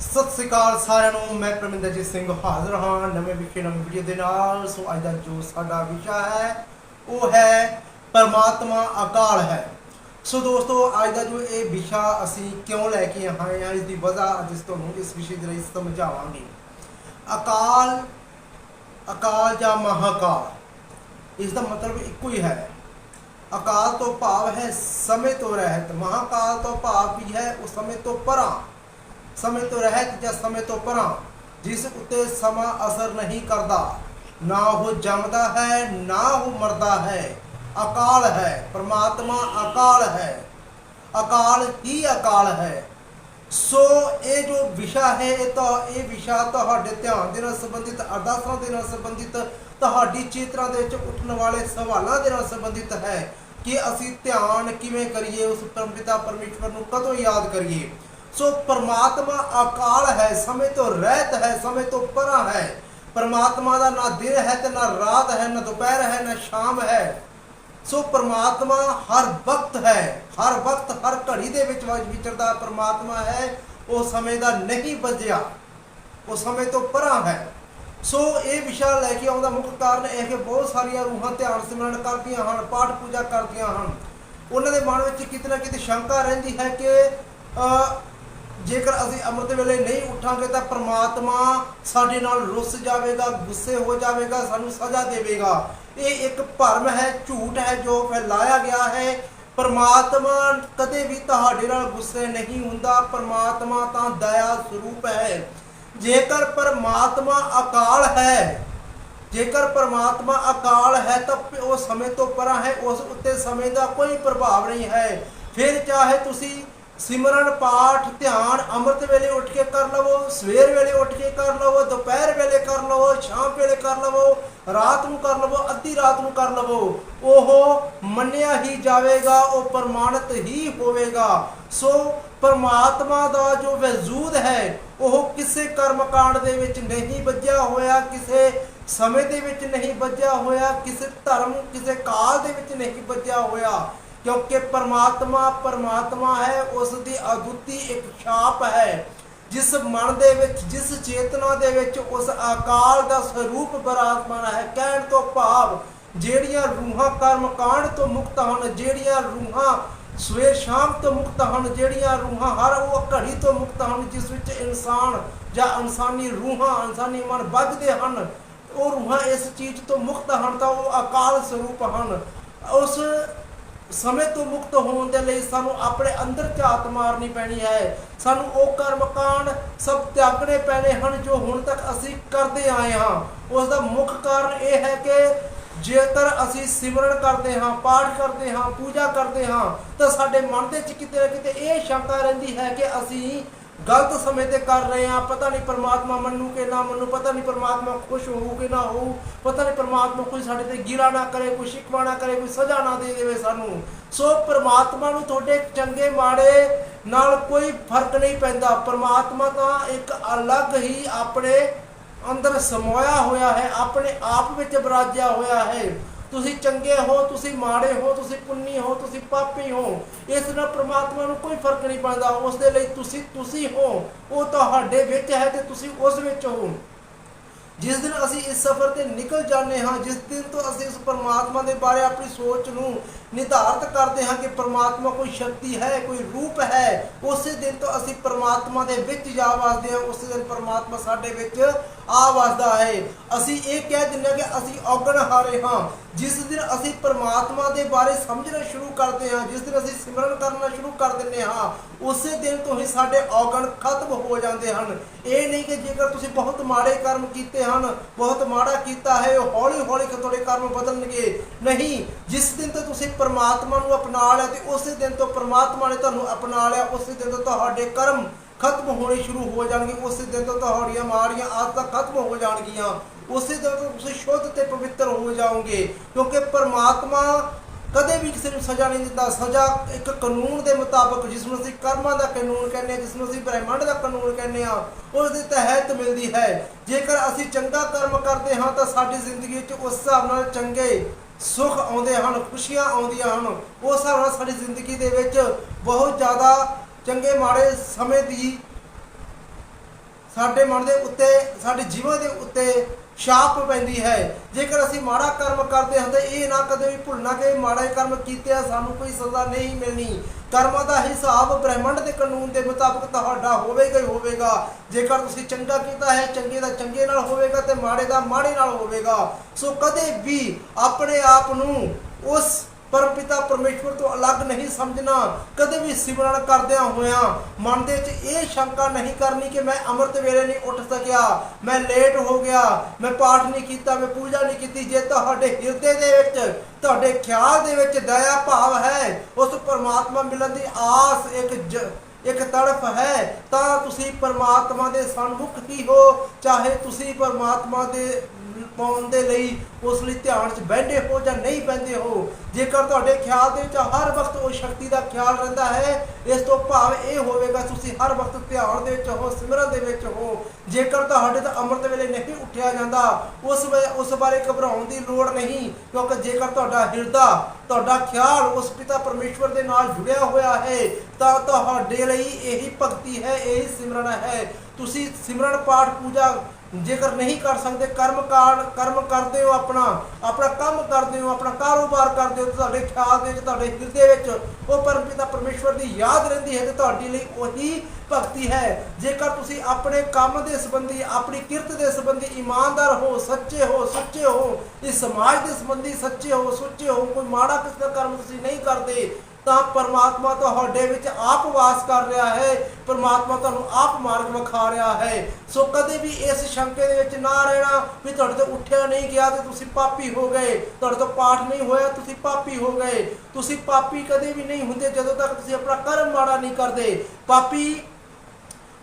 ਸਤਿ ਸ੍ਰੀ ਅਕਾਲ ਸਾਰਿਆਂ ਨੂੰ, ਮੈਂ ਪਰਮਿੰਦਰਜੀਤ ਸਿੰਘ ਹਾਜ਼ਰ ਹਾਂ ਨਵੇਂ ਵਿਸ਼ੇ ਨਵੀਂ ਵੀਡੀਓ ਦੇ ਨਾਲ। ਸੋ ਅੱਜ ਦਾ ਜੋ ਸਾਡਾ ਵਿਸ਼ਾ ਹੈ, ਉਹ ਹੈ ਪਰਮਾਤਮਾ ਅਕਾਲ ਹੈ। ਸੋ ਦੋਸਤੋ, ਅੱਜ ਦਾ ਜੋ ਇਹ ਵਿਸ਼ਾ ਅਸੀਂ ਕਿਉਂ ਲੈ ਕੇ ਆਏ ਹਾਂ, ਇਸ ਦੀ ਵਜ੍ਹਾ ਅੱਜ ਇਸ ਤੁਹਾਨੂੰ ਇਸ ਵਿਸ਼ੇ ਦੇ ਲਈ ਸਮਝਾਵਾਂਗੇ। ਅਕਾਲ ਅਕਾਲ ਜਾਂ ਮਹਾਕਾਲ, ਇਸ ਦਾ ਮਤਲਬ ਇੱਕੋ ਹੀ ਹੈ। ਅਕਾਲ ਤੋਂ ਭਾਵ ਹੈ ਸਮੇਂ ਤੋਂ ਰਹਿਤ, ਮਹਾਕਾਲ ਤੋਂ ਭਾਵ ਵੀ ਹੈ ਉਸ ਸਮੇਂ ਤੋਂ ਪਰਾਂ। ਸਮੇਂ ਤੋਂ ਰਹਿਤ ਜਾਂ ਸਮੇਂ ਤੋਂ ਪਰਾਂ, ਜਿਸ ਉੱਤੇ ਸਮਾਂ ਅਸਰ ਨਹੀਂ ਕਰਦਾ, ਨਾ ਉਹ ਜੰਮਦਾ ਹੈ, ਨਾ ਉਹ ਮਰਦਾ ਹੈ, ਅਕਾਲ ਹੈ, ਪ੍ਰਮਾਤਮਾ ਅਕਾਲ ਹੈ, ਅਕਾਲ ਹੀ ਅਕਾਲ ਹੈ। ਸੋ ਇਹ ਜੋ ਵਿਸ਼ਾ ਹੈ, ਇਹ ਤਾਂ, ਇਹ ਵਿਸ਼ਾ ਤੁਹਾਡੇ ਧਿਆਨ ਦੇ ਨਾਲ ਸੰਬੰਧਿਤ, ਅਰਦਾਸਾਂ ਦੇ ਨਾਲ ਸੰਬੰਧਿਤ, ਤੁਹਾਡੀ ਚੇਤਨਾ ਦੇ ਵਿੱਚ ਉੱਠਣ ਵਾਲੇ ਸਵਾਲਾਂ ਦੇ ਨਾਲ ਸੰਬੰਧਿਤ ਹੈ ਕਿ ਅਸੀਂ ਧਿਆਨ ਕਿਵੇਂ ਕਰੀਏ, ਉਸ ਪਰਮਪਿਤਾ ਪਰਮੇਸ਼ਵਰ ਨੂੰ ਕਦੋਂ ਯਾਦ ਕਰੀਏ। ਸੋ ਪਰਮਾਤਮਾ ਅਕਾਲ ਹੈ ਸਮੇਂ ਤੋਂ ਰਹਿਤ ਹੈ ਸਮੇਂ ਤੋਂ ਪਰਾਂ ਹੈ। ਪਰਮਾਤਮਾ ਦਾ ਨਾ ਦਿਨ ਹੈ ਤੇ ਨਾ ਰਾਤ ਹੈ ਨਾ ਦੁਪਹਿਰ ਹੈ ਨਾ ਸ਼ਾਮ ਹੈ। ਸੋ ਪਰਮਾਤਮਾ ਹਰ ਵਕਤ ਹੈ ਹਰ ਵਕਤ ਹਰ ਘੜੀ ਦੇ ਵਿੱਚ ਵਿਚਰਦਾ ਪਰਮਾਤਮਾ ਹੈ ਉਹ ਸਮੇਂ ਦਾ ਨਹੀਂ ਬਜਿਆ ਉਹ ਸਮੇਂ ਤੋਂ ਪਰਾਂ ਹੈ। ਸੋ ਇਹ ਵਿਸ਼ਾ ਲੈ ਕੇ ਆਉਣ ਦਾ ਮੁੱਖ ਕਾਰਨ ਇਹ ਕਿ ਬਹੁਤ ਸਾਰੀਆਂ ਰੂਹਾਂ ਧਿਆਨ ਸਿਮਰਨ ਕਰਦੀਆਂ ਹਨ ਪਾਠ ਪੂਜਾ ਕਰਦੀਆਂ ਹਨ। ਉਹਨਾਂ ਦੇ ਮਨ ਵਿੱਚ ਕਿਤੇ ਨਾ ਕਿਤੇ ਸ਼ੰਕਾ ਰਹਿੰਦੀ ਹੈ ਕਿ ਅ, ਜੇਕਰ ਅਸੀਂ ਅੰਮ੍ਰਿਤ ਵੇਲੇ ਨਹੀਂ ਉੱਠਾਂਗੇ ਤਾਂ ਪ੍ਰਮਾਤਮਾ ਸਾਡੇ ਨਾਲ ਰੁੱਸ ਜਾਵੇਗਾ, ਗੁੱਸੇ ਹੋ ਜਾਵੇਗਾ, ਸਾਨੂੰ ਸਜ਼ਾ ਦੇਵੇਗਾ। ਇਹ ਇੱਕ ਭਰਮ ਹੈ, ਝੂਠ ਹੈ ਜੋ ਫੈਲਾਇਆ ਗਿਆ ਹੈ। ਪਰਮਾਤਮਾ ਕਦੇ ਵੀ ਤੁਹਾਡੇ ਨਾਲ ਗੁੱਸੇ ਨਹੀਂ ਹੁੰਦਾ। ਪਰਮਾਤਮਾ ਤਾਂ ਦਇਆ ਸਰੂਪ ਹੈ। ਜੇਕਰ ਪਰਮਾਤਮਾ ਅਕਾਲ ਹੈ, ਜੇਕਰ ਪਰਮਾਤਮਾ ਅਕਾਲ ਹੈ ਤਾਂ ਉਹ ਸਮੇਂ ਤੋਂ ਪਰਾਂ ਹੈ। ਉਸ ਉੱਤੇ ਸਮੇਂ ਦਾ ਕੋਈ ਪ੍ਰਭਾਵ ਨਹੀਂ ਹੈ। ਫਿਰ ਚਾਹੇ ਤੁਸੀਂ ਸਿਮਰਨ ਪਾਠ ਧਿਆਨ ਅੰਮ੍ਰਿਤ ਵੇਲੇ ਉੱਠ ਕੇ ਕਰ ਲਵੋ, ਸਵੇਰ ਵੇਲੇ ਉੱਠ ਕੇ ਕਰ ਲਵੋ, ਦੁਪਹਿਰ ਵੇਲੇ ਕਰ ਲਵੋ, ਸ਼ਾਮ ਵੇਲੇ ਕਰ ਲਵੋ, ਰਾਤ ਨੂੰ ਕਰ ਲਵੋ, ਅੱਧੀ ਰਾਤ ਨੂੰ ਕਰ ਲਵੋ। ਉਹ ਮੰਨਿਆ ਹੀ ਜਾਵੇਗਾ, ਉਹ ਪ੍ਰਮਾਣਿਤ ਹੀ ਹੋਵੇਗਾ। ਸੋ ਪਰਮਾਤਮਾ ਦਾ ਜੋ ਵਜੂਦ ਹੈ, ਉਹ ਕਿਸੇ ਕਰਮਕਾਂਡ ਦੇ ਵਿੱਚ ਨਹੀਂ ਵੱਜਿਆ ਹੋਇਆ, ਕਿਸੇ ਸਮੇਂ ਦੇ ਵਿੱਚ ਨਹੀਂ ਵੱਜਿਆ ਹੋਇਆ, ਕਿਸੇ ਧਰਮ, ਕਿਸੇ ਕਾਲ ਦੇ ਵਿੱਚ ਨਹੀਂ ਵੱਜਿਆ ਹੋਇਆ। ਕਿਉਂਕਿ ਪਰਮਾਤਮਾ ਪਰਮਾਤਮਾ ਹੈ, ਉਸ ਦੀ ਅਦੁੱਤੀ ਇੱਕ ਛਾਪ ਹੈ। ਜਿਸ ਮਨ ਦੇ ਵਿੱਚ, ਜਿਸ ਚੇਤਨਾ ਦੇ ਵਿੱਚ, ਉਸ ਅਕਾਲ ਦਾ ਸਰੂਪ ਬਰਾਤਮਾਨ ਹੈ। ਕਹਿਣ ਤੋਂ ਭਾਵ, ਜਿਹੜੀਆਂ ਰੂਹਾਂ ਕਰਮ ਕਾਂਡ ਤੋਂ ਮੁਕਤ ਹਨ, ਜਿਹੜੀਆਂ ਰੂਹਾਂ ਸਵੇਰ ਸ਼ਾਮ ਤੋਂ ਮੁਕਤ ਹਨ, ਜਿਹੜੀਆਂ ਰੂਹਾਂ ਹਰ ਉਹ ਘੜੀ ਤੋਂ ਮੁਕਤ ਹਨ, ਜਿਸ ਵਿੱਚ ਇਨਸਾਨ ਜਾਂ ਇਨਸਾਨੀ ਰੂਹਾਂ, ਇਨਸਾਨੀ ਮਨ ਵੱਜਦੇ ਹਨ, ਉਹ ਰੂਹਾਂ ਇਸ ਚੀਜ਼ ਤੋਂ ਮੁਕਤ ਹਨ ਤਾਂ ਉਹ ਅਕਾਲ ਸਰੂਪ ਹਨ। ਉਸ ਸਮੇਂ ਤੋਂ ਮੁਕਤ ਹੋਣ ਦੇ ਲਈ ਸਾਨੂੰ ਆਪਣੇ ਅੰਦਰ ਝਾਤ ਮਾਰਨੀ ਪੈਣੀ ਹੈ। ਸਾਨੂੰ ਉਹ ਕਰਮ ਕਾਂਡ ਸਭ ਤਿਆਗਣੇ ਪੈਣੇ ਹਨ ਜੋ ਹੁਣ ਤੱਕ ਅਸੀਂ ਕਰਦੇ ਆਏ ਹਾਂ। ਉਸ ਦਾ ਮੁੱਖ ਕਾਰਨ ਇਹ ਹੈ ਕਿ ਜੇਕਰ ਅਸੀਂ ਸਿਮਰਨ ਕਰਦੇ ਹਾਂ, ਪਾਠ ਕਰਦੇ ਹਾਂ, ਪੂਜਾ ਕਰਦੇ ਹਾਂ, ਤਾਂ ਸਾਡੇ ਮਨ ਦੇ ਵਿੱਚ ਕਿਤੇ ਨਾ ਕਿਤੇ ਇਹ ਸ਼ੰਕਾ ਰਹਿੰਦੀ ਹੈ ਕਿ ਅਸੀਂ ਗਲਤ ਸਮੇਂ ਤੇ ਕਰ ਰਹੇ ਹਾਂ, ਪਤਾ ਨਹੀਂ ਪਰਮਾਤਮਾ ਮੰਨੂ ਕਿ ਨਾ ਮੰਨੂ, ਪਤਾ ਨਹੀਂ ਪਰਮਾਤਮਾ ਖੁਸ਼ ਹੋਊ ਕਿ ਨਾ ਹੋਊ, ਪਤਾ ਨਹੀਂ ਪਰਮਾਤਮਾ ਕੋਈ ਸਾਡੇ ਤੇ ਗਿਲਾ ਨਾ ਕਰੇ, ਕੋਈ ਸ਼ਿਕਵਾ ਨਾ ਕਰੇ, ਕੋਈ ਸਜ਼ਾ ਨਾ ਦੇ ਦੇਵੇ ਸਾਨੂੰ। ਸੋ ਪਰਮਾਤਮਾ ਨੂੰ ਤੁਹਾਡੇ ਚੰਗੇ ਮਾੜੇ ਨਾਲ ਕੋਈ ਫ਼ਰਕ ਨਹੀਂ ਪੈਂਦਾ। ਪਰਮਾਤਮਾ ਤਾਂ ਇੱਕ ਅਲੱਗ ਹੀ ਆਪਣੇ ਅੰਦਰ ਸਮੋਇਆ ਹੋਇਆ ਹੈ, ਆਪਣੇ ਆਪ ਵਿੱਚ ਬਰਾਜਿਆ ਹੋਇਆ ਹੈ। ਤੁਸੀਂ ਚੰਗੇ ਹੋ, ਤੁਸੀਂ ਮਾੜੇ ਹੋ, ਤੁਸੀਂ ਪੁੰਨੀ ਹੋ, ਤੁਸੀਂ ਪਾਪੀ ਹੋ, ਇਸ ਨਾਲ ਪ੍ਰਮਾਤਮਾ ਨੂੰ ਕੋਈ ਫ਼ਰਕ ਨਹੀਂ ਪੈਂਦਾ ਉਸ ਦੇ ਲਈ ਤੁਸੀਂ ਤੁਸੀਂ ਹੋ, ਉਹ ਤੁਹਾਡੇ ਵਿੱਚ ਹੈ ਤੇ ਤੁਸੀਂ ਉਸ ਵਿੱਚ ਹੋ। ਜਿਸ ਦਿਨ ਅਸੀਂ ਇਸ ਸਫ਼ਰ ਤੇ ਨਿਕਲ ਜਾਂਦੇ ਹਾਂ, ਜਿਸ ਦਿਨ ਤੋਂ ਅਸੀਂ ਉਸ ਪਰਮਾਤਮਾ ਦੇ ਬਾਰੇ ਆਪਣੀ ਸੋਚ ਨੂੰ ਨਿਰਧਾਰਤ ਕਰਦੇ ਹਾਂ ਕਿ ਪਰਮਾਤਮਾ ਕੋਈ ਸ਼ਕਤੀ ਹੈ, ਕੋਈ ਰੂਪ ਹੈ, ਉਸੇ ਦਿਨ ਤੋਂ ਅਸੀਂ ਪਰਮਾਤਮਾ ਦੇ ਵਿੱਚ ਜਾ ਵਸਦੇ ਹਾਂ, ਉਸੇ ਦਿਨ ਪਰਮਾਤਮਾ ਸਾਡੇ ਵਿੱਚ ਆ ਵਸਦਾ ਹੈ। ਅਸੀਂ ਇਹ ਕਹਿ ਦਿੰਦੇ ਹਾਂ ਕਿ ਅਸੀਂ ਔਗਣ ਹਾਰੇ ਹਾਂ। ਜਿਸ ਦਿਨ ਅਸੀਂ ਪਰਮਾਤਮਾ ਦੇ ਬਾਰੇ ਸਮਝਣਾ ਸ਼ੁਰੂ ਕਰਦੇ ਹਾਂ, ਜਿਸ ਦਿਨ ਅਸੀਂ ਸਿਮਰਨ ਕਰਨਾ ਸ਼ੁਰੂ ਕਰ ਦਿੰਦੇ ਹਾਂ, ਉਸੇ ਦਿਨ ਤੋਂ ਹੀ ਸਾਡੇ ਔਗਣ ਖਤਮ ਹੋ ਜਾਂਦੇ ਹਨ। ਇਹ ਨਹੀਂ ਕਿ ਜੇਕਰ ਤੁਸੀਂ ਬਹੁਤ ਮਾੜੇ ਕਰਮ ਕੀਤੇ ਹਨ, ਬਹੁਤ ਮਾੜਾ ਕੀਤਾ ਹੈ, ਉਹ ਹੌਲੀ ਹੌਲੀ ਤੁਹਾਡੇ ਕਰਮ ਬਦਲਣਗੇ। ਨਹੀਂ, ਜਿਸ ਦਿਨ ਤੋਂ ਤੁਸੀਂ ਪਰਮਾਤਮਾ ਨੂੰ ਅਪਣਾ ਲਿਆ ਤੇ ਉਸੇ ਦਿਨ ਤੋਂ ਪਰਮਾਤਮਾ ਨੇ ਤੁਹਾਨੂੰ ਅਪਣਾ ਲਿਆ। ਉਸੇ ਦਿਨ ਤੋਂ ਤੁਹਾਡੇ ਕਰਮ ਖਤਮ ਹੋਣੇ ਸ਼ੁਰੂ ਹੋ ਜਾਣਗੇ। ਉਸੇ ਦਿਨ ਤੋਂ ਤੁਹਾਡੀਆਂ ਮਾੜੀਆਂ ਆਦਤਾਂ ਖਤਮ ਹੋ ਜਾਣਗੀਆਂ। ਉਸੇ ਦਿਨ ਤੋਂ ਤੁਸੀਂ ਸ਼ੁੱਧ ਤੇ ਪਵਿੱਤਰ ਹੋ ਜਾਓਗੇ। ਕਿਉਂਕਿ ਪਰਮਾਤਮਾ ਕਦੇ ਵੀ ਕਿਸੇ ਨੂੰ ਸਜ਼ਾ ਨਹੀਂ ਦਿੰਦਾ। ਸਜ਼ਾ ਇੱਕ ਕਾਨੂੰਨ ਦੇ ਮੁਤਾਬਕ ਜਿਸ ਨੂੰ ਅਸੀਂ ਕਰਮਾਂ ਦਾ ਕਾਨੂੰਨ ਕਹਿੰਦੇ ਹਾਂ, ਜਿਸ ਨੂੰ ਅਸੀਂ ਬ੍ਰਹਿਮੰਡ ਦਾ ਕਾਨੂੰਨ ਕਹਿੰਦੇ ਹਾਂ, ਉਸ ਦੇ ਤਹਿਤ ਮਿਲਦੀ ਹੈ। ਜੇਕਰ ਅਸੀਂ ਚੰਗਾ ਕਰਮ ਕਰਦੇ ਹਾਂ ਤਾਂ ਸਾਡੀ ਜ਼ਿੰਦਗੀ ਵਿੱਚ ਉਸ ਹਿਸਾਬ ਨਾਲ ਚੰਗੇ ਸੁੱਖ ਆਉਂਦੇ ਹਨ, ਖੁਸ਼ੀਆਂ ਆਉਂਦੀਆਂ ਹਨ। ਉਸ ਹਿਸਾਬ ਨਾਲ ਸਾਡੀ ਜ਼ਿੰਦਗੀ ਦੇ ਵਿੱਚ ਬਹੁਤ ਜ਼ਿਆਦਾ ਚੰਗੇ ਮਾੜੇ ਸਮੇਂ ਦੀ ਸਾਡੇ ਮਨ ਦੇ ਉੱਤੇ, ਸਾਡੇ ਜੀਵਨ ਦੇ ਉੱਤੇ ਛਾਪ ਪੈਂਦੀ ਹੈ। ਜੇਕਰ ਅਸੀਂ ਮਾੜਾ ਕਰਮ ਕਰਦੇ ਹਾਂ ਤਾਂ ਇਹ ਨਾ ਕਦੇ ਵੀ ਭੁੱਲਣਾ ਕਿ ਮਾੜੇ ਕਰਮ ਕੀਤੇ ਆ, ਸਾਨੂੰ ਕੋਈ ਸਜ਼ਾ ਨਹੀਂ ਮਿਲਣੀ। ਕਰਮਾਂ ਦਾ ਹਿਸਾਬ ਬ੍ਰਹਿਮੰਡ ਦੇ ਕਾਨੂੰਨ ਦੇ ਮੁਤਾਬਕ ਤੁਹਾਡਾ ਹੋਵੇਗਾ ਹੀ ਹੋਵੇਗਾ। ਜੇਕਰ ਤੁਸੀਂ ਚੰਗਾ ਕੀਤਾ ਹੈ, ਚੰਗੇ ਦਾ ਚੰਗੇ ਨਾਲ ਹੋਵੇਗਾ ਤੇ ਮਾੜੇ ਦਾ ਮਾੜੇ ਨਾਲ ਹੋਵੇਗਾ। ਸੋ ਕਦੇ ਵੀ ਆਪਣੇ ਆਪ ਨੂੰ ਉਸ ਪਰ ਪਿਤਾ ਪਰਮੇਸ਼ਵਰ ਤੋਂ ਅਲੱਗ ਨਹੀਂ ਸਮਝਣਾ। ਕਦੇ ਵੀ ਸਿਮਰਨ ਕਰਦਿਆਂ ਹੋਇਆਂ ਮਨ ਦੇ ਵਿੱਚ ਇਹ ਸ਼ੰਕਾ ਨਹੀਂ ਕਰਨੀ ਕਿ ਮੈਂ ਅੰਮ੍ਰਿਤ ਵੇਲੇ ਨਹੀਂ ਉੱਠ ਸਕਿਆ। ਮੈਂ ਲੇਟ ਹੋ ਗਿਆ। ਮੈਂ ਪਾਠ ਨਹੀਂ ਕੀਤਾ, ਮੈਂ ਪੂਜਾ ਨਹੀਂ ਕੀਤੀ। ਜੇ ਤੁਹਾਡੇ ਹਿਰਦੇ ਦੇ ਵਿੱਚ, ਤੁਹਾਡੇ ਖਿਆਲ ਦੇ ਵਿੱਚ ਦਇਆ ਭਾਵ ਹੈ, ਉਸ ਪਰਮਾਤਮਾ ਮਿਲਣ ਦੀ ਆਸ ਇੱਕ ਜ- ਇੱਕ ਤੜਫ ਹੈ, ਤਾਂ ਤੁਸੀਂ ਪਰਮਾਤਮਾ ਦੇ ਸਨਮੁਖ ਹੀ ਹੋ। ਚਾਹੇ ਤੁਸੀਂ ਪਰਮਾਤਮਾ ਦੇ ਪਾਉਣ ਦੇ ਲਈ ਉਸ ਲਈ ਧਿਆਨ 'ਚ ਬੈਠੇ ਹੋ ਜਾਂ ਨਹੀਂ ਬੈਠੇ ਹੋ? ਜੇਕਰ ਤੁਹਾਡੇ ਖਿਆਲ ਦੇ ਵਿੱਚ ਹਰ ਵਕਤ ਉਹ ਸ਼ਕਤੀ ਦਾ ਖਿਆਲ ਰਹਿੰਦਾ ਹੈ, ਇਸ ਤੋਂ ਭਾਵ ਇਹ ਹੋਵੇਗਾ ਤੁਸੀਂ ਹਰ ਵਕਤ ਧਿਆਨ ਦੇ ਵਿੱਚ ਹੋ, ਸਿਮਰਨ ਦੇ ਵਿੱਚ ਹੋ। ਜੇਕਰ ਤੁਹਾਡੇ ਤੋਂ ਅੰਮ੍ਰਿਤ ਵੇਲੇ ਨਹੀਂ ਉੱਠਿਆ ਜਾਂਦਾ, ਉਸ ਵੇ, ਉਸ ਬਾਰੇ ਘਬਰਾਉਣ ਦੀ ਲੋੜ ਨਹੀਂ, ਕਿਉਂਕਿ ਜੇਕਰ ਤੁਹਾਡਾ ਹਿਰਦਾ, ਤੁਹਾਡਾ ਖਿਆਲ ਉਸ ਪਿਤਾ ਪਰਮੇਸ਼ਵਰ ਦੇ ਨਾਲ ਜੁੜਿਆ ਹੋਇਆ ਹੈ, ਤਾਂ ਤੁਹਾਡੇ ਲਈ ਇਹੀ ਭਗਤੀ ਹੈ, ਇਹੀ ਸਿਮਰਨ ਹੈ। ਤੁਸੀਂ ਸਿਮਰਨ ਪਾਠ ਪੂਜਾ ਜੇਕਰ ਨਹੀਂ ਕਰ ਸਕਦੇ, ਕਰਮ ਕਾਰ ਕਰਮ ਕਰਦੇ ਹੋ ਆਪਣਾ ਆਪਣਾ ਕੰਮ ਕਰਦੇ ਹੋ, ਆਪਣਾ ਕਾਰੋਬਾਰ ਕਰਦੇ ਹੋ ਤੁਹਾਡੇ ਖਿਆਲ ਦੇ ਵਿੱਚ, ਤੁਹਾਡੇ ਹਿਰਦੇ ਵਿੱਚ ਉਹ ਪਰਮਪਿਤਾ ਪਰਮੇਸ਼ਵਰ ਦੀ ਯਾਦ ਰਹਿੰਦੀ ਹੈ ਤੇ ਤੁਹਾਡੇ ਲਈ ਉਹੀ ਭਗਤੀ ਹੈ। ਜੇਕਰ ਤੁਸੀਂ ਆਪਣੇ ਕੰਮ ਦੇ ਸੰਬੰਧੀ, ਆਪਣੀ ਕਿਰਤ ਦੇ ਸੰਬੰਧੀ ਇਮਾਨਦਾਰ ਹੋ, ਸੱਚੇ ਹੋ, ਸੁੱਚੇ ਹੋ, ਇਸ ਸਮਾਜ ਦੇ ਸੰਬੰਧੀ ਸੱਚੇ ਹੋ, ਸੁੱਚੇ ਹੋ, ਕੋਈ ਮਾੜਾ ਕਿਸੇ ਦਾ ਕਰਮ ਤੁਸੀਂ ਨਹੀਂ ਕਰਦੇ, ਤਾਂ ਪਰਮਾਤਮਾ ਤੁਹਾਡੇ ਵਿੱਚ ਆਪ ਵਾਸ ਕਰ ਰਿਹਾ ਹੈ, ਪਰਮਾਤਮਾ ਤੁਹਾਨੂੰ ਆਪ ਮਾਰਗ ਵਿਖਾ ਰਿਹਾ ਹੈ। ਸੋ ਕਦੇ ਵੀ ਇਸ ਸ਼ੰਕੇ ਦੇ ਵਿੱਚ ਨਾ ਰਹਿਣਾ ਵੀ ਤੁਹਾਡੇ ਤੋਂ ਉੱਠਿਆ ਨਹੀਂ ਗਿਆ ਤੇ ਤੁਸੀਂ ਪਾਪੀ ਹੋ ਗਏ। ਤੁਹਾਡੇ ਤੋਂ ਪਾਠ ਨਹੀਂ ਹੋਇਆ, ਤੁਸੀਂ ਪਾਪੀ ਹੋ ਗਏ। ਤੁਸੀਂ ਪਾਪੀ ਕਦੇ ਵੀ ਨਹੀਂ ਹੁੰਦੇ ਜਦੋਂ ਤੱਕ ਤੁਸੀਂ ਆਪਣਾ ਕਰਮ ਮਾੜਾ ਨਹੀਂ ਕਰਦੇ। ਪਾਪੀ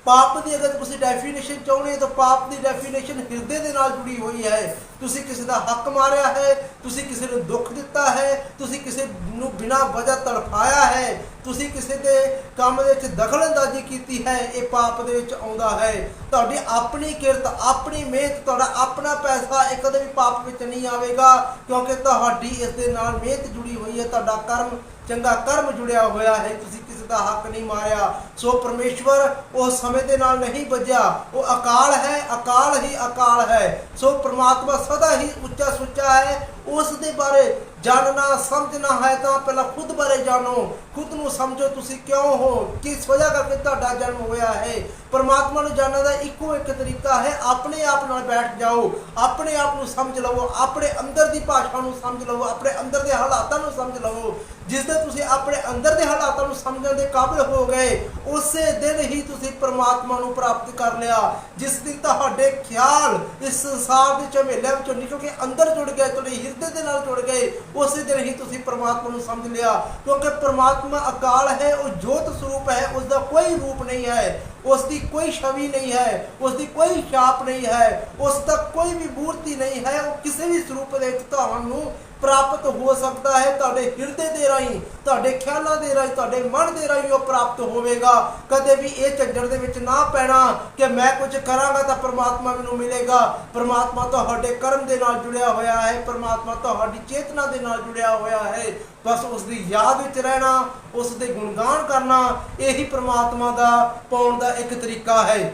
ਪਾਪ ਦੀ ਅਗਰ ਤੁਸੀਂ ਡੈਫੀਨੇਸ਼ਨ ਚਾਹੁੰਦੇ ਹੋ ਤਾਂ ਪਾਪ ਦੀ ਡੈਫੀਨੇਸ਼ਨ ਹਿਰਦੇ ਦੇ ਨਾਲ ਜੁੜੀ ਹੋਈ ਹੈ। ਤੁਸੀਂ ਕਿਸੇ ਦਾ ਹੱਕ ਮਾਰਿਆ ਹੈ, ਤੁਸੀਂ ਕਿਸੇ ਨੂੰ ਦੁੱਖ ਦਿੱਤਾ ਹੈ, ਤੁਸੀਂ ਕਿਸੇ ਨੂੰ ਬਿਨਾਂ ਵਜ੍ਹਾ ਤੜਫਾਇਆ ਹੈ, ਤੁਸੀਂ ਕਿਸੇ ਦੇ ਕੰਮ ਦੇ ਵਿੱਚ ਦਖਲ ਅੰਦਾਜ਼ੀ ਕੀਤੀ ਹੈ, ਇਹ ਪਾਪ ਦੇ ਵਿੱਚ ਆਉਂਦਾ ਹੈ। ਤੁਹਾਡੀ ਆਪਣੀ ਕਿਰਤ, ਆਪਣੀ ਮਿਹਨਤ, ਤੁਹਾਡਾ ਆਪਣਾ ਪੈਸਾ ਇਹ ਕਦੇ ਵੀ ਪਾਪ ਵਿੱਚ ਨਹੀਂ ਆਵੇਗਾ, ਕਿਉਂਕਿ ਤੁਹਾਡੀ ਇਸ ਦੇ ਨਾਲ ਮਿਹਨਤ ਜੁੜੀ ਹੋਈ ਹੈ, ਤੁਹਾਡਾ ਕਰਮ ਚੰਗਾ ਕਰਮ ਜੁੜਿਆ ਹੋਇਆ ਹੈ, ਤੁਸੀਂ ਦਾ ਹੱਕ ਨਹੀਂ ਮਾਰਿਆ। ਸੋ ਪਰਮੇਸ਼ਵਰ ਉਹ ਸਮੇਂ ਦੇ ਨਾਲ ਨਹੀਂ ਵੱਜਿਆ। ਉਹ ਅਕਾਲ ਹੈ, ਅਕਾਲ ਹੀ ਅਕਾਲ ਹੈ। ਸੋ ਪ੍ਰਮਾਤਮਾ ਸਦਾ ਹੀ ਉੱਚਾ ਸੁੱਚਾ ਹੈ। ਉਸ ਦੇ ਬਾਰੇ ਜਾਣਨਾ, ਸਮਝਣਾ ਹੈ ਤਾਂ ਪਹਿਲਾਂ ਖੁਦ ਬਾਰੇ ਜਾਣੋ। ਖੁਦ ਨੂੰ ਸਮਝੋ ਤੁਸੀਂ ਕਿਉਂ ਹੋ, ਕਿਸ ਵਜ੍ਹਾ ਕਰਕੇ ਤੁਹਾਡਾ ਜਨਮ ਹੋਇਆ ਹੈ। ਪਰਮਾਤਮਾ ਨੂੰ ਜਾਣਨ ਦਾ ਇੱਕੋ ਇੱਕ ਤਰੀਕਾ ਹੈ, ਆਪਣੇ ਆਪ ਨਾਲ ਬੈਠ ਜਾਓ, ਆਪਣੇ ਆਪ ਨੂੰ ਸਮਝ ਲਵੋ, ਆਪਣੇ ਅੰਦਰ ਦੀ ਭਾਸ਼ਾ ਨੂੰ ਸਮਝ ਲਵੋ, ਆਪਣੇ ਅੰਦਰ ਦੇ ਹਾਲਾਤਾਂ ਨੂੰ ਸਮਝ ਲਵੋ। ਜਿਸ ਦਿਨ ਤੁਸੀਂ ਆਪਣੇ ਅੰਦਰ ਦੇ ਹਾਲਾਤਾਂ ਨੂੰ ਸਮਝਣ ਦੇ ਕਾਬਿਲ ਹੋ ਗਏ, ਉਸੇ ਦਿਨ ਹੀ ਤੁਸੀਂ ਪਰਮਾਤਮਾ ਨੂੰ ਪ੍ਰਾਪਤ ਕਰ ਲਿਆ। ਜਿਸ ਦਿਨ ਤੁਹਾਡੇ ਖਿਆਲ ਇਸ ਸੰਸਾਰ ਦੇ ਝਮੇਲਿਆਂ ਵਿੱਚੋਂ ਨਿਕਲ ਕੇ ਅੰਦਰ ਜੁੜ ਗਏ, ਤੁਹਾਡੇ ਹਿਰਦੇ ਦੇ ਨਾਲ ਜੁੜ ਗਏ, ਉਸੇ ਦਿਨ ਹੀ ਤੁਸੀਂ ਪ੍ਰਮਾਤਮਾ ਨੂੰ ਸਮਝ ਲਿਆ। ਕਿਉਂਕਿ ਪਰਮਾਤਮਾ ਅਕਾਲ ਹੈ, ਉਹ ਜੋਤ ਸਰੂਪ ਹੈ ਉਸ ਦਾ ਕੋਈ ਰੂਪ ਨਹੀਂ ਹੈ। ਉਸ ਦੀ ਕੋਈ ਛਵੀ ਨਹੀਂ ਹੈ ਉਸ ਦੀ ਕੋਈ ਛਾਪ ਨਹੀਂ ਹੈ ਉਸ ਦਾ ਕੋਈ ਵੀ ਮੂਰਤੀ ਨਹੀਂ ਹੈ ਉਹ ਕਿਸੇ ਵੀ ਸਰੂਪ ਦੇ ਵਿੱਚ ਤੁਹਾਨੂੰ ਪ੍ਰਾਪਤ ਹੋ ਸਕਦਾ ਹੈ ਤੁਹਾਡੇ ਹਿਰਦੇ ਦੇ ਰਾਹੀਂ ਤੁਹਾਡੇ ਖਿਆਲਾਂ ਦੇ ਰਾਹੀਂ ਤੁਹਾਡੇ ਮਨ ਦੇ ਰਾਹੀਂ ਉਹ ਪ੍ਰਾਪਤ ਹੋਵੇਗਾ ਕਦੇ ਵੀ ਇਹ ਝੰਜੜ ਦੇ ਵਿੱਚ ਨਾ ਪੈਣਾ ਕਿ ਮੈਂ ਕੁਝ ਕਰਾਂਗਾ ਤਾਂ ਪ੍ਰਮਾਤਮਾ ਮੈਨੂੰ ਮਿਲੇਗਾ ਪ੍ਰਮਾਤਮਾ ਤੁਹਾਡੇ ਕਰਮ ਦੇ ਨਾਲ ਜੁੜਿਆ ਹੋਇਆ ਹੈ ਪ੍ਰਮਾਤਮਾ ਤੁਹਾਡੀ ਚੇਤਨਾ ਦੇ ਨਾਲ ਜੁੜਿਆ ਹੋਇਆ ਹੈ ਬਸ ਉਸ ਦੀ ਯਾਦ ਵਿੱਚ ਰਹਿਣਾ ਉਸ ਦੇ ਗੁਣਗਾਨ ਕਰਨਾ, ਇਹੀ ਪ੍ਰਮਾਤਮਾ ਦਾ ਪਾਉਣ ਦਾ ਇੱਕ ਤਰੀਕਾ ਹੈ।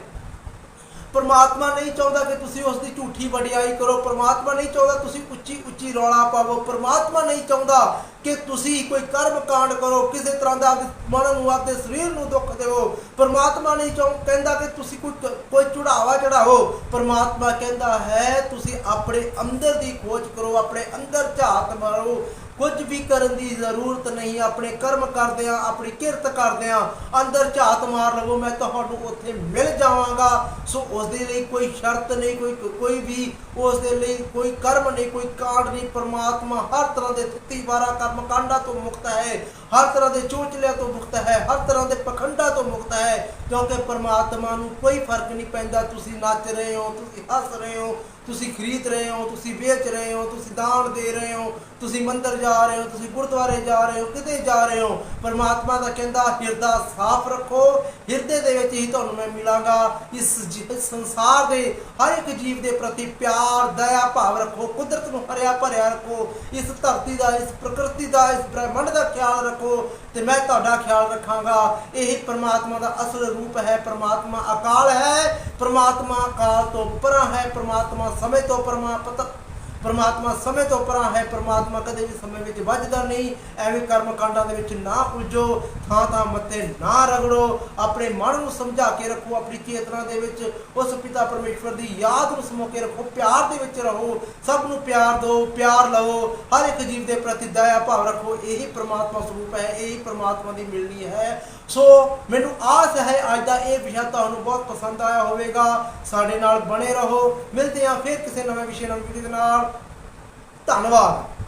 ਪਰਮਾਤਮਾ ਨਹੀਂ ਚਾਹੁੰਦਾ ਕਿ ਤੁਸੀਂ ਉਸ ਦੀ ਝੂਠੀ ਵਡਿਆਈ ਕਰੋ, ਪਰਮਾਤਮਾ ਨਹੀਂ ਚਾਹੁੰਦਾ ਤੁਸੀਂ ਉੱਚੀ ਉੱਚੀ ਰੌਲਾ ਪਾਵੋ, ਪਰਮਾਤਮਾ ਨਹੀਂ ਚਾਹੁੰਦਾ ਕਿ ਤੁਸੀਂ ਕੋਈ ਕਰਮ ਕਾਂਡ ਕਰੋ, ਕਿਸੇ ਤਰ੍ਹਾਂ ਦਾ ਆਪਦੇ ਮਨ ਨੂੰ, ਆਪਦੇ ਸਰੀਰ ਨੂੰ ਦੁੱਖ ਦਿਓ ਪਰਮਾਤਮਾ ਨਹੀਂ ਚਾਹੁੰ, ਕਹਿੰਦਾ ਕਿ ਤੁਸੀਂ ਕੋਈ ਕੋਈ ਚੜਾਵਾ ਚੜਾਓ ਪਰਮਾਤਮਾ ਕਹਿੰਦਾ ਹੈ, ਤੁਸੀਂ ਆਪਣੇ ਅੰਦਰ ਦੀ ਖੋਜ ਕਰੋ, ਆਪਣੇ ਅੰਦਰ ਝਾਤ ਮਾਰੋ। ਕੁਝ ਵੀ ਕਰਨ ਦੀ ਜ਼ਰੂਰਤ ਨਹੀਂ। ਆਪਣੇ ਕਰਮ ਕਰਦਿਆਂ ਆਪਣੀ ਕਿਰਤ ਕਰਦਿਆਂ ਅੰਦਰ ਝਾਤ ਮਾਰ ਲਵੋ, ਮੈਂ ਤੁਹਾਨੂੰ ਉੱਥੇ ਮਿਲ ਜਾਵਾਂਗਾ। ਸੋ ਉਸ ਦੇ ਲਈ ਕੋਈ ਸ਼ਰਤ ਨਹੀਂ, ਕੋਈ ਕੋਈ ਵੀ ਉਸ ਦੇ ਲਈ ਕੋਈ ਕਰਮ ਨਹੀਂ, ਕੋਈ ਕਾਂਡ ਨਹੀਂ। ਪਰਮਾਤਮਾ ਹਰ ਤਰ੍ਹਾਂ ਦੇ ਤਿੱਤੀ ਕਰਮ ਕਾਂਡਾਂ ਤੋਂ ਮੁਕਤ ਹੈ। ਹਰ ਤਰ੍ਹਾਂ ਦੇ ਚੋਚਲਿਆਂ ਤੋਂ ਮੁਕਤ ਹੈ। ਹਰ ਤਰ੍ਹਾਂ ਦੇ ਪਖੰਡਾਂ ਤੋਂ ਮੁਕਤ ਹੈ। ਕਿਉਂਕਿ ਪਰਮਾਤਮਾ ਨੂੰ ਕੋਈ ਫ਼ਰਕ ਨਹੀਂ ਪੈਂਦਾ। ਤੁਸੀਂ ਨੱਚ ਰਹੇ ਹੋ, ਤੁਸੀਂ ਹੱਸ ਰਹੇ ਹੋ ਤੁਸੀਂ ਖਰੀਦ ਰਹੇ ਹੋ, ਤੁਸੀਂ ਵੇਚ ਰਹੇ ਹੋ, ਤੁਸੀਂ ਦਾਨ ਦੇ ਰਹੇ ਹੋ, ਤੁਸੀਂ ਮੰਦਰ ਜਾ ਰਹੇ ਹੋ, ਤੁਸੀਂ ਗੁਰਦੁਆਰੇ ਜਾ ਰਹੇ ਹੋ, ਕਿਤੇ ਜਾ ਰਹੇ ਹੋ, ਪਰਮਾਤਮਾ ਦਾ ਕਹਿੰਦਾ ਹਿਰਦਾ ਸਾਫ਼ ਰੱਖੋ, ਹਿਰਦੇ ਦੇ ਵਿੱਚ ਹੀ ਤੁਹਾਨੂੰ ਮੈਂ ਮਿਲਾਂਗਾ। ਇਸ ਸੰਸਾਰ ਦੇ ਹਰ ਇੱਕ ਜੀਵ ਦੇ ਪ੍ਰਤੀ ਪਿਆਰ, ਦਇਆ, ਭਾਵ ਰੱਖੋ, ਕੁਦਰਤ ਨੂੰ ਹਰਿਆ ਭਰਿਆ ਰੱਖੋ, ਇਸ ਧਰਤੀ ਦਾ, ਇਸ ਪ੍ਰਕਿਰਤੀ ਦਾ, ਇਸ ਬ੍ਰਹਿਮੰਡ ਦਾ ਖਿਆਲ ਰੱਖੋ ਤੇ ਮੈਂ ਤੁਹਾਡਾ ਖਿਆਲ ਰੱਖਾਂਗਾ। ਇਹ ਪਰਮਾਤਮਾ ਦਾ ਅਸਲ ਰੂਪ ਹੈ, ਪਰਮਾਤਮਾ ਅਕਾਲ ਹੈ। ਪਰਮਾਤਮਾ ਕਾਲ ਤੋਂ ਪਰਾਂ ਹੈ, ਪਰਮਾਤਮਾ ਸਮੇਂ ਤੋਂ ਪਰਮਾ ਪਤ, ਪਰਮਾਤਮਾ ਸਮੇਂ ਤੋਂ ਪਰਾਂ ਹੈ, ਪਰਮਾਤਮਾ ਕਦੇ ਵੀ ਸਮੇਂ ਵਿੱਚ ਵੱਜਦਾ ਨਹੀਂ। ਐਵੇਂ ਕਰਮ ਕਾਂਡਾਂ ਦੇ ਵਿੱਚ ਨਾ ਉਲਝੋ, ਥਾਂ ਥਾਂ ਮੱਥੇ ਨਾ ਰਗੜੋ। ਆਪਣੇ ਮਨ ਨੂੰ ਸਮਝਾ ਕੇ ਰੱਖੋ, ਆਪਣੀ ਚੇਤਨਾ ਦੇ ਵਿੱਚ, ਉਸ ਪਿਤਾ ਪਰਮੇਸ਼ਵਰ ਦੀ ਯਾਦ ਨੂੰ ਸਮੋ ਕੇ ਰੱਖੋ, ਪਿਆਰ ਦੇ ਵਿੱਚ ਰਹੋ। ਸਭ ਨੂੰ ਪਿਆਰ ਦਿਓ, ਪਿਆਰ ਲਵੋ। ਹਰ ਇੱਕ ਜੀਵ ਦੇ ਪ੍ਰਤੀ ਦਇਆ ਭਾਵ ਰੱਖੋ। ਇਹੀ ਪਰਮਾਤਮਾ ਸਰੂਪ ਹੈ, ਇਹੀ ਪ੍ਰਮਾਤਮਾ ਦੀ ਮਿਲਣੀ ਹੈ। ਸੋ ਮੈਨੂੰ ਆਸ ਹੈ ਅੱਜ ਦਾ ਇਹ ਵਿਸ਼ਾ ਤੁਹਾਨੂੰ ਬਹੁਤ ਪਸੰਦ ਆਇਆ ਹੋਵੇਗਾ। ਸਾਡੇ ਨਾਲ ਬਣੇ ਰਹੋ। ਮਿਲਦੇ ਹਾਂ ਫਿਰ ਕਿਸੇ ਨਵੇਂ ਵਿਸ਼ੇ ਨਾਲ, ਵੀਡੀਓ ਦੇ ਨਾਲ। ਧੰਨਵਾਦ।